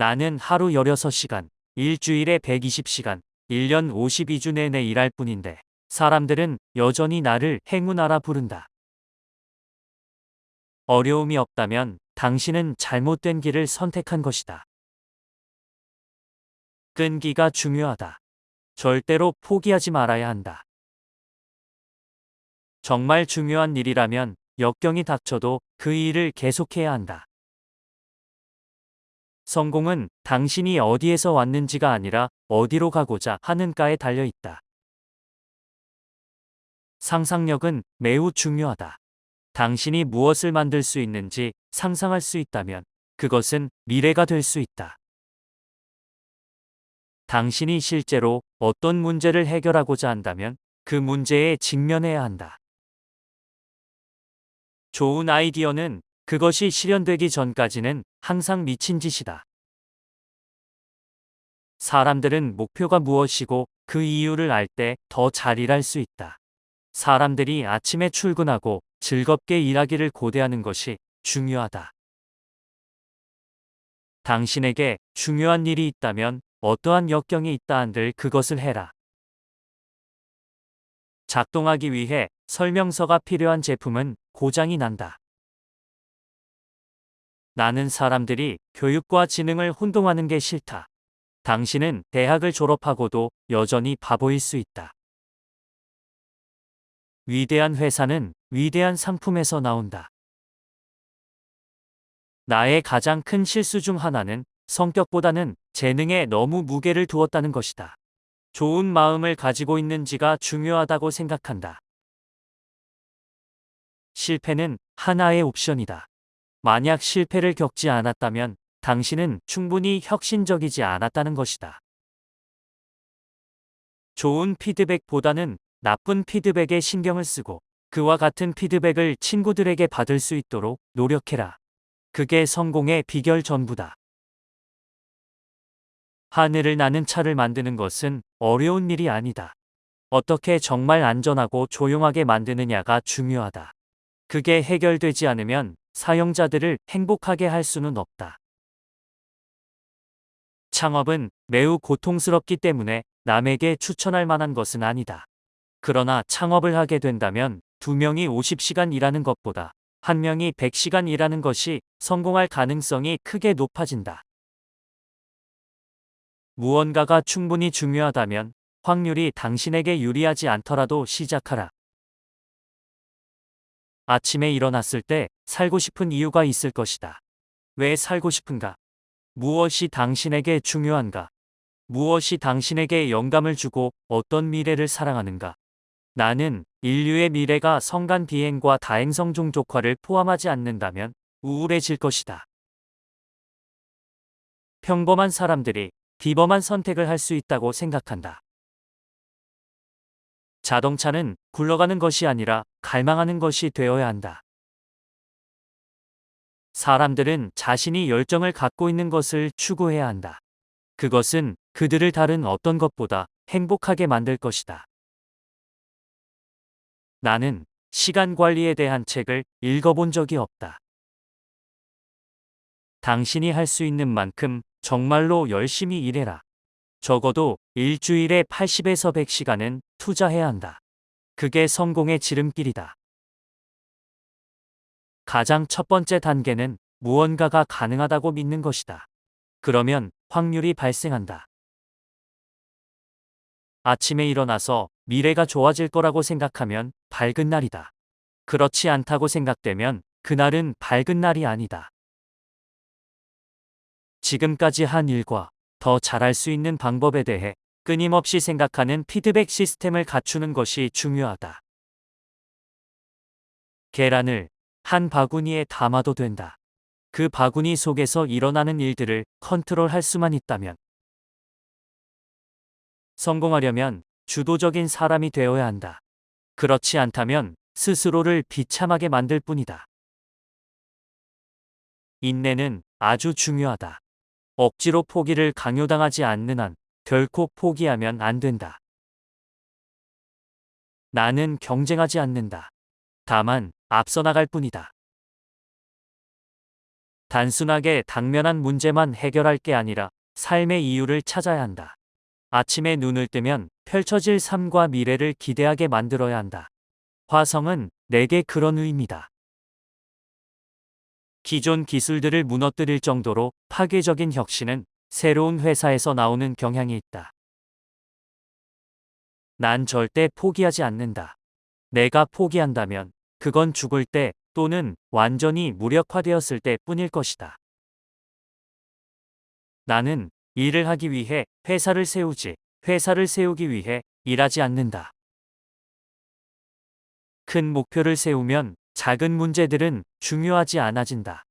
나는 하루 16시간, 일주일에 120시간, 1년 52주 내내 일할 뿐인데 사람들은 여전히 나를 행운아라 부른다. 어려움이 없다면 당신은 잘못된 길을 선택한 것이다. 끈기가 중요하다. 절대로 포기하지 말아야 한다. 정말 중요한 일이라면 역경이 닥쳐도 그 일을 계속해야 한다. 성공은 당신이 어디에서 왔는지가 아니라 어디로 가고자 하는가에 달려 있다. 상상력은 매우 중요하다. 당신이 무엇을 만들 수 있는지 상상할 수 있다면 그것은 미래가 될 수 있다. 당신이 실제로 어떤 문제를 해결하고자 한다면 그 문제에 직면해야 한다. 좋은 아이디어는 그것이 실현되기 전까지는 항상 미친 짓이다. 사람들은 목표가 무엇이고 그 이유를 알 때 더 잘 일할 수 있다. 사람들이 아침에 출근하고 즐겁게 일하기를 고대하는 것이 중요하다. 당신에게 중요한 일이 있다면 어떠한 역경이 있다 한들 그것을 해라. 작동하기 위해 설명서가 필요한 제품은 고장이 난다. 나는 사람들이 교육과 지능을 혼동하는 게 싫다. 당신은 대학을 졸업하고도 여전히 바보일 수 있다. 위대한 회사는 위대한 상품에서 나온다. 나의 가장 큰 실수 중 하나는 성격보다는 재능에 너무 무게를 두었다는 것이다. 좋은 마음을 가지고 있는지가 중요하다고 생각한다. 실패는 하나의 옵션이다. 만약 실패를 겪지 않았다면 당신은 충분히 혁신적이지 않았다는 것이다. 좋은 피드백보다는 나쁜 피드백에 신경을 쓰고 그와 같은 피드백을 친구들에게 받을 수 있도록 노력해라. 그게 성공의 비결 전부다. 하늘을 나는 차를 만드는 것은 어려운 일이 아니다. 어떻게 정말 안전하고 조용하게 만드느냐가 중요하다. 그게 해결되지 않으면 사용자들을 행복하게 할 수는 없다. 창업은 매우 고통스럽기 때문에 남에게 추천할 만한 것은 아니다. 그러나 창업을 하게 된다면 두 명이 50시간 일하는 것보다 한 명이 100시간 일하는 것이 성공할 가능성이 크게 높아진다. 무언가가 충분히 중요하다면 확률이 당신에게 유리하지 않더라도 시작하라. 아침에 일어났을 때 살고 싶은 이유가 있을 것이다. 왜 살고 싶은가? 무엇이 당신에게 중요한가? 무엇이 당신에게 영감을 주고 어떤 미래를 사랑하는가? 나는 인류의 미래가 성간 비행과 다행성 종족화를 포함하지 않는다면 우울해질 것이다. 평범한 사람들이 비범한 선택을 할 수 있다고 생각한다. 자동차는 굴러가는 것이 아니라 갈망하는 것이 되어야 한다. 사람들은 자신이 열정을 갖고 있는 것을 추구해야 한다. 그것은 그들을 다른 어떤 것보다 행복하게 만들 것이다. 나는 시간 관리에 대한 책을 읽어본 적이 없다. 당신이 할 수 있는 만큼 정말로 열심히 일해라. 적어도 일주일에 80에서 100시간은 투자해야 한다. 그게 성공의 지름길이다. 가장 첫 번째 단계는 무언가가 가능하다고 믿는 것이다. 그러면 확률이 발생한다. 아침에 일어나서 미래가 좋아질 거라고 생각하면 밝은 날이다. 그렇지 않다고 생각되면 그날은 밝은 날이 아니다. 지금까지 한 일과 더 잘할 수 있는 방법에 대해 끊임없이 생각하는 피드백 시스템을 갖추는 것이 중요하다. 계란을 한 바구니에 담아도 된다. 그 바구니 속에서 일어나는 일들을 컨트롤할 수만 있다면 성공하려면 주도적인 사람이 되어야 한다. 그렇지 않다면 스스로를 비참하게 만들 뿐이다. 인내는 아주 중요하다. 억지로 포기를 강요당하지 않는 한 결코 포기하면 안 된다. 나는 경쟁하지 않는다. 다만 앞서 나갈 뿐이다. 단순하게 당면한 문제만 해결할 게 아니라 삶의 이유를 찾아야 한다. 아침에 눈을 뜨면 펼쳐질 삶과 미래를 기대하게 만들어야 한다. 화성은 내게 그런 의미다. 기존 기술들을 무너뜨릴 정도로 파괴적인 혁신은 새로운 회사에서 나오는 경향이 있다. 난 절대 포기하지 않는다. 내가 포기한다면 그건 죽을 때 또는 완전히 무력화되었을 때 뿐일 것이다. 나는 일을 하기 위해 회사를 세우지, 회사를 세우기 위해 일하지 않는다. 큰 목표를 세우면 작은 문제들은 중요하지 않아진다.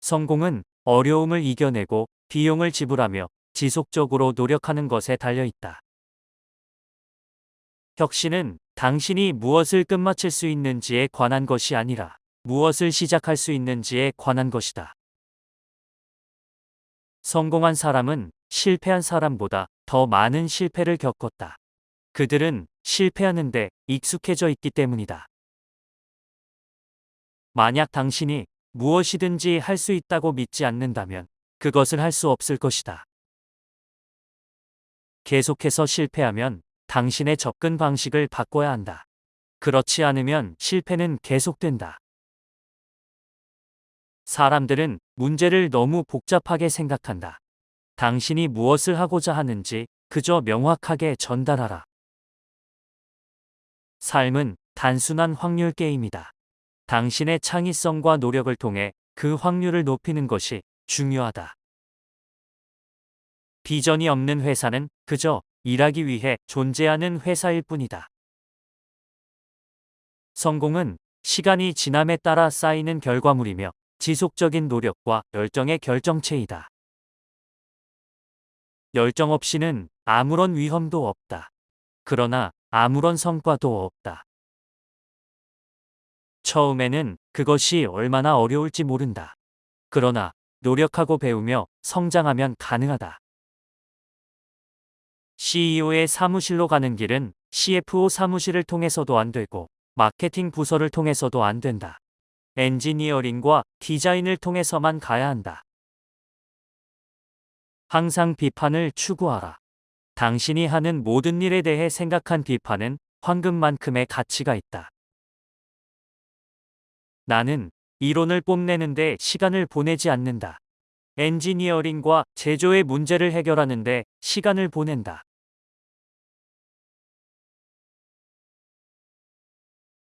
성공은 어려움을 이겨내고 비용을 지불하며 지속적으로 노력하는 것에 달려 있다. 혁신은 당신이 무엇을 끝마칠 수 있는지에 관한 것이 아니라 무엇을 시작할 수 있는지에 관한 것이다. 성공한 사람은 실패한 사람보다 더 많은 실패를 겪었다. 그들은 실패하는데 익숙해져 있기 때문이다. 만약 당신이 무엇이든지 할 수 있다고 믿지 않는다면 그것을 할수 없을 것이다. 계속해서 실패하면 당신의 접근 방식을 바꿔야 한다. 그렇지 않으면 실패는 계속된다. 사람들은 문제를 너무 복잡하게 생각한다. 당신이 무엇을 하고자 하는지 그저 명확하게 전달하라. 삶은 단순한 확률 게임이다. 당신의 창의성과 노력을 통해 그 확률을 높이는 것이 중요하다. 비전이 없는 회사는 그저 일하기 위해 존재하는 회사일 뿐이다. 성공은 시간이 지남에 따라 쌓이는 결과물이며 지속적인 노력과 열정의 결정체이다. 열정 없이는 아무런 위험도 없다. 그러나 아무런 성과도 없다. 처음에는 그것이 얼마나 어려울지 모른다. 그러나 노력하고 배우며 성장하면 가능하다. CEO의 사무실로 가는 길은 CFO 사무실을 통해서도 안 되고 마케팅 부서를 통해서도 안 된다. 엔지니어링과 디자인을 통해서만 가야 한다. 항상 비판을 추구하라. 당신이 하는 모든 일에 대해 생각한 비판은 황금만큼의 가치가 있다. 나는 이론을 뽐내는데 시간을 보내지 않는다. 엔지니어링과 제조의 문제를 해결하는데 시간을 보낸다.